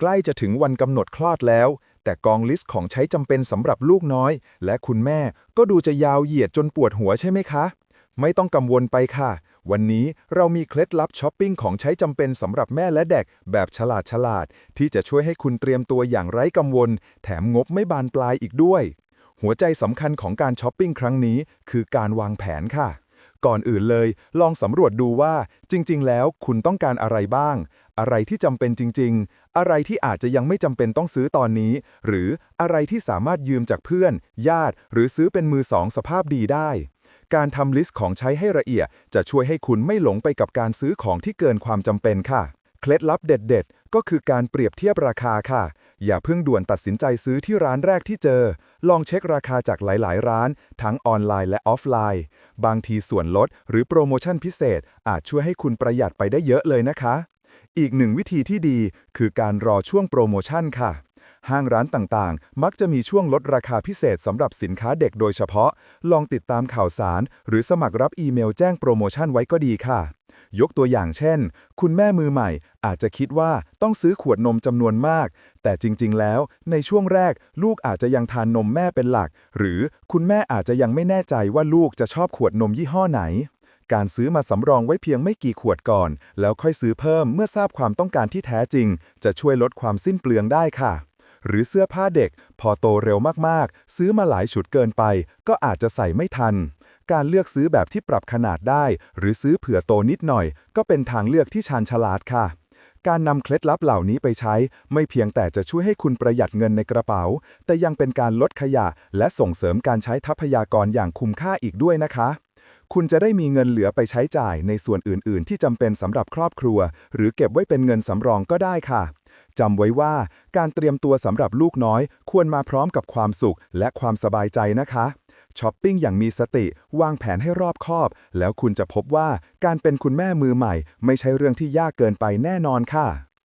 ใกล้จะถึงวันกำหนดคลอดแล้ว แต่กองลิสต์ของใช้จำเป็นสำหรับลูกน้อย และคุณแม่ก็ดูจะยาวเหยียดจนปวดหัวใช่ไหมคะ ไม่ต้องกังวลไปค่ะ วันนี้เรามีเคล็ดลับช้อปปิ้งของใช้จำเป็นสำหรับแม่และเด็กแบบฉลาดฉลาด ที่จะช่วยให้คุณเตรียมตัวอย่างไร้กังวล แถมงบไม่บานปลายอีกด้วย หัวใจสำคัญของการช้อปปิ้งครั้งนี้ คือการวางแผนค่ะก่อนอื่นเลย ลองสำรวจดูว่าจริง ๆ แล้วคุณต้องการอะไรบ้าง อะไรที่จำเป็นจริง ๆ อะไรที่อาจจะยังไม่จำเป็นต้องซื้อตอนนี้ หรืออะไรที่สามารถยืมจากเพื่อน ญาติ หรือซื้อเป็นมือสองสภาพดีได้ การทำลิสต์ของใช้ให้ละเอียด จะช่วยให้คุณไม่หลงไปกับการซื้อของที่เกินความจำเป็นค่ะ เคล็ดลับเด็ด ๆ ก็คือการเปรียบเทียบราคาค่ะ อย่าเพิ่งด่วนตัดสินใจซื้อที่ร้านแรกที่เจอ ลองเช็คราคาจากหลาย ๆ ร้าน ทั้งออนไลน์และออฟไลน์ บางทีส่วนลดหรือโปรโมชั่นพิเศษอาจช่วยให้คุณประหยัดไปได้เยอะเลยนะคะ อีกหนึ่งวิธีที่ดีคือการรอช่วงโปรโมชั่นค่ะ ห้างร้านต่างๆ มักจะมีช่วงลดราคาพิเศษสำหรับสินค้าเด็กโดยเฉพาะ ลองติดตามข่าวสาร หรือสมัครรับอีเมลแจ้งโปรโมชั่นไว้ก็ดีค่ะ ยกตัวอย่างเช่น คุณแม่มือใหม่อาจจะคิดว่าต้องซื้อขวดนมจำนวนมาก แต่จริง ๆ แล้วในช่วงแรกลูกอาจจะยังทานนมแม่เป็นหลัก หรือคุณแม่อาจจะยังไม่แน่ใจว่าลูกจะชอบขวดนมยี่ห้อไหน การซื้อมาสำรองไว้เพียงไม่กี่ขวดก่อน แล้วค่อยซื้อเพิ่มเมื่อทราบความต้องการที่แท้จริง จะช่วยลดความสิ้นเปลืองได้ค่ะ หรือเสื้อผ้าเด็ก พอโตเร็วมากๆ ซื้อมาหลายชุดเกินไป ก็อาจจะใส่ไม่ทัน การเลือกซื้อแบบที่ปรับขนาดได้ หรือซื้อเผื่อโตนิดหน่อย ก็เป็นทางเลือกที่ชาญฉลาดค่ะการนำเคล็ดลับเหล่านี้ไปใช้ ไม่เพียงแต่จะช่วยให้คุณประหยัดเงินในกระเป๋า แต่ยังเป็นการลดขยะ และส่งเสริมการใช้ทรัพยากรอย่างคุ้มค่าอีกด้วยนะคะ คุณจะได้มีเงินเหลือไปใช้จ่ายในส่วนอื่น ๆ ที่จำเป็นสำหรับครอบครัว หรือเก็บไว้เป็นเงินสำรองก็ได้ค่ะจำไว้ว่าการเตรียมตัวสำหรับลูกน้อย ควรมาพร้อมกับความสุขและความสบายใจนะคะช้อปปิ้งอย่างมีสติ วางแผนให้รอบคอบ แล้วคุณจะพบว่าการเป็นคุณแม่มือใหม่ ไม่ใช่เรื่องที่ยากเกินไปแน่นอนค่ะ